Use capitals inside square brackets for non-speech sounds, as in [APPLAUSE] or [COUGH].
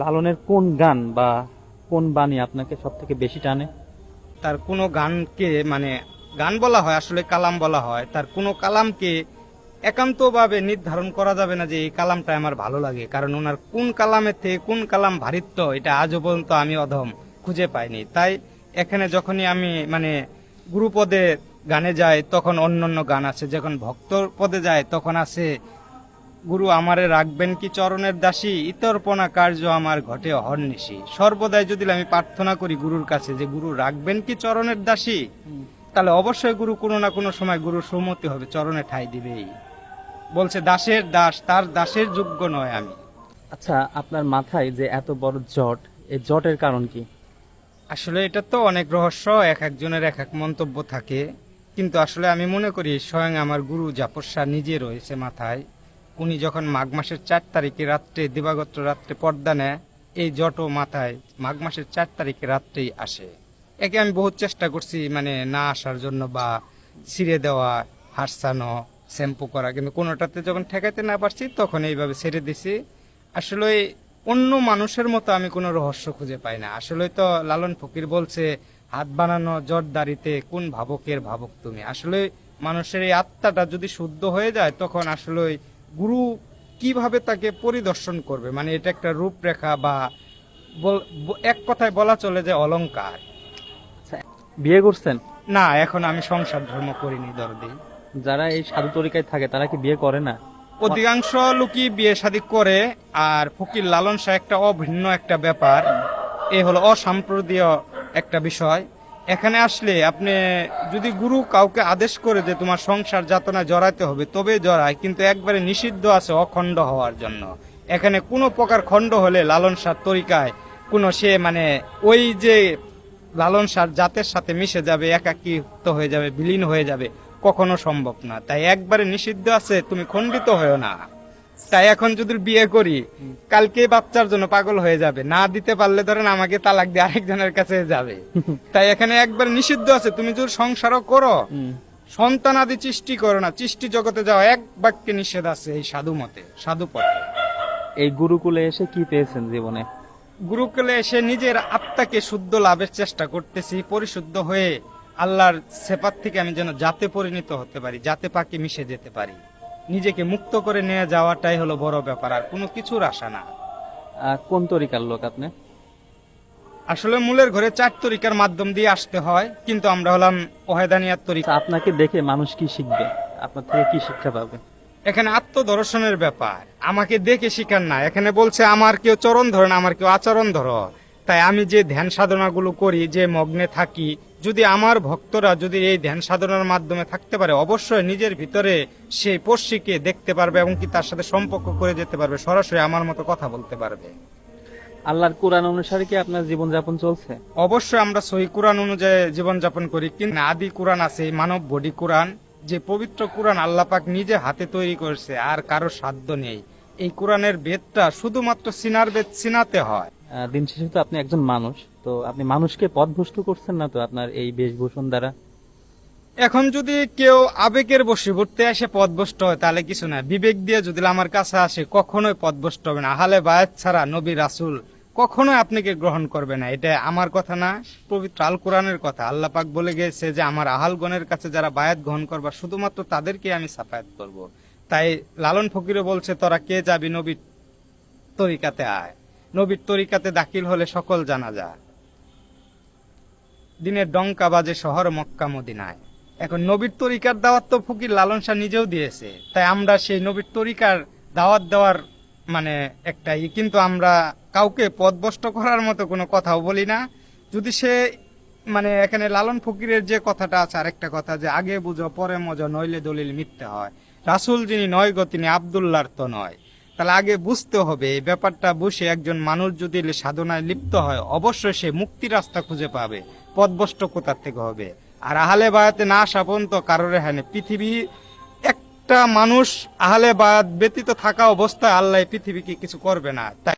লালনের কোন গান বা কোন বাণী আপনাকে সব থেকে বেশি টানে? তার কোনো গানকে মানে গান বলা হয়, আসলে কালাম বলা হয়, তার কোনো কালামকে একান্তভাবে নির্ধারণ করা যাবে না যে এই কালামটা আমার ভালো লাগে, কারণ ওনার কোন কালামের থেকে কোন কালাম ভারিত্ব, এটা আজও পর্যন্ত আমি অধম খুঁজে পাইনি। তাই এখানে যখনই আমি মানে গুরুপদে গানে যাই, তখন অন্য অন্য গান আছে, যখন ভক্ত পদে যায়, তখন আছে গুরু আমারে রাখবেন কি চরণের দাসী? ইতর্পণা কার্য আমার ঘটে অহর্নিশি। সর্বদাই যদি আমি প্রার্থনা করি গুরুর কাছে যে গুরু রাখবেন কি চরণের দাসী? তাহলে অবশ্যই গুরু কোনো না কোনো সময় গুরুর সম্মতি হবে চরণে ঠাই দিবেই। বলছে দাসের দাস তার দাসের যোগ্য নয় আমি। আচ্ছা আপনার মাথায় যে এত বড় জট এই জটের কারণ কি? আসলে এটা তো অনেক রহস্য এক একজনের এক এক মন্তব্য থাকে। কিন্তু আসলে আমি মনে করি স্বয়ং আমার গুরু জাপসা নিজে রয়েছে মাথায়। উনি যখন মাঘ মাসের চার তারিখে রাত্রে, দিবাগত রাত্রে পর্দা নেয়, এই জটও মাথায় মাঘ মাসের চার তারিখে রাত্রেই আসে। একে আমি বহুত চেষ্টা করছি মানে না আসার জন্য বা ছিঁড়ে দেওয়া, হারসানো, শ্যাম্পু করা, কিন্তু কোনোটাতে যখন ঠেকাইতে না পারছি, তখন এইভাবে ছেড়ে দিছি। আসলে অন্য মানুষের মতো আমি কোনো রহস্য খুঁজে পাই না। আসলে তো লালন ফকির বলছে, হাত বানানো জটদারিতে কোন ভাবকের ভাবক তুমি? আসলে মানুষের এই আত্মাটা যদি শুদ্ধ হয়ে যায়, তখন আসলে গুরু কীভাবে তাকে পরিদর্শন করবে? মানে এটা একটা রূপরেখা বা এক কথায় বলা চলে যে অলংকার আচ্ছা। বিয়ে করছেন? না এখন আমি সংসার ধর্ম করিনি দরদি। যারা এই সাধু তরিকায় থাকে তারা কি বিয়ে করে না? অধিকাংশ লোকই বিয়ে শাদী করে আর ফকির লালন শাহ একটা অভিন্ন একটা ব্যাপার। এ হলো অসাম্প্রদীয় একটা বিষয়। এখানে আসলে আপনি যদি গুরু কাউকে আদেশ করে যে তোমার সংসার যাতনা জড়াইতে হবে, তবে জড়ায়, কিন্তু একবারে নিষিদ্ধ আছে অখণ্ড হওয়ার জন্য। এখানে কোনো প্রকার খণ্ড হলে লালন শাহ তরিকায় কোনো সে মানে ওই যে লালন সার জাতের সাথে মিশে যাবে, একাকিত্ব হয়ে যাবে, বিলীন হয়ে যাবে, কখনো সম্ভব না। তাই একবারে নিষিদ্ধ আছে, তুমি খণ্ডিত হয়েও না। তাই এখন যদি বিয়ে করি কালকে বাচ্চার জন্য পাগল হয়ে যাবে। না দিতে পারলে ধরেন আমাকে তালাক দিয়ে আরেকজনের কাছে যাবে। [LAUGHS] তাই এখানে একবার নিষিদ্ধ আছে তুমি যদি সংসারও করো সন্তান আদি সৃষ্টি করো না সৃষ্টি জগতে যাওয়া এক বাক্যে নিষেধ আছে এই সাধু মতে সাধু পথে। এই গুরুকুলে এসে কি পেয়েছেন জীবনে? গুরুকুলে এসে নিজের আত্মাকে শুদ্ধ লাভের চেষ্টা করতেছি পরিশুদ্ধ হয়ে আল্লাহর সেপাত থেকে আমি যেন জাতে পরিণত হতে পারি জাতে পাকে মিশে যেতে পারি। নিজেকে মুক্ত করে নিয়ে যাওয়াটাই হলো বড় ব্যাপার আর কোনো কিছুর আশা না। কোন তরিকার লোক আপনি? আসলে মূলের ঘরে চার তরিকার মাধ্যম দিয়ে আসতে হয় কিন্তু আমরা হলাম ওহেদানিয়ার তরিকা। আচ্ছা, আপনাকে দেখে মানুষ কি শিখবে? আপনার থেকে কি শিক্ষা পাবে? এখানে আত্মদর্শনের ব্যাপার। আমাকে দেখে শিখান না। এখানে বলছে আমার কেউ চরণ ধরে না আমার কেউ আচরণ ধরো। তাই আমি যে ধ্যান সাধনাগুলো করি যে মগ্নে থাকি যদি আমার ভক্তরা যদি এই ধ্যান সাধনার মাধ্যমে থাকতে পারে অবশ্যই নিজের ভিতরে সেই পড়শিকে দেখতে পারবে এবং কি তার সাথে সম্পর্ক করে যেতে পারবে সরাসরি আমার মতো কথা বলতে পারবে। আল্লাহর কোরআন অনুসারে কি আপনার জীবনযাপন চলছে? অবশ্যই আমরা সহি কোরআন অনুযায়ী জীবনযাপন করি কিন্তু আদি কোরআন আছে মানব বডি কোরআন যে পবিত্র কোরআন আল্লাহ পাক নিজে হাতে তৈরি করেছে আর কারও সাধ্য নেই। এই কোরআনের বেদটা শুধুমাত্র সিনার বেদ সিনাতে হয়। দিন শেষে তো আপনি একজন মানুষ, তো আপনি মানুষকে পথভ্রষ্ট করছেন না তো আপনার এই বেশভূষণ দ্বারা? এখন যদি কেউ আবেগের বশীভূতে এসে পদভষ্ট হয়, তাহলে কিছু না বিবেক দিয়ে যদি আমার কাছে আসে, কখনোই পদভষ্ট হবে না। আহলে বায়াত ছাড়া নবী রাসুল কখনোই আপনাকে গ্রহণ করবে না। এটা আমার কথা না, পবিত্র আল কোরআনের কথা। আল্লাহ পাক বলে গেছে যে, আমার আহালগণের কাছে যারা বায়াত গ্রহণ করবা, শুধুমাত্র তাদেরকে আমি সাফায়াত করব। তাই লালন ফকিরও বলছে, তোরা কে যাবি নবী তরিকাতে আয়? নবীর তরিকাতে দাখিল হলে সকল জানা যায়। দিনের ডঙ্কা বাজে শহর মক্কা মদিনায়। এখন নবীর তরিকার দাওয়াত তো ফকির লালন শাহ নিজেও দিয়েছে। তাই আমরা সেই নবীর তরিকার দাওয়াত দেওয়ার মানে একটাই কিন্তু আমরা কাউকে পদভষ্ট করার মতো কোনো কথাও বলি না। যদি সে মানে এখানে লালন ফকিরের যে কথাটা আছে আরেকটা কথা যে, আগে বুঝো, পরে মজা, নইলে দলিল মিথ্যে হয়। রাসুল যিনি নয় গো, তিনি আবদুল্লার তো নয়। তাহলে আগে বুঝতে হবে ব্যাপারটা বসে একজন মানুষ যদি সাধনায় লিপ্ত হয়, অবশ্যই সে মুক্তি রাস্তা খুঁজে পাবে পদভষ্ট কোথার থেকে হবে? আর আহলে বায়াতে না আসা পর্যন্ত কারোর হ্যাঁ পৃথিবী, একটা মানুষ আহলে বায়াত ব্যতীত থাকা অবস্থায় আল্লাহ পৃথিবীকে কিছু করবে না। তাই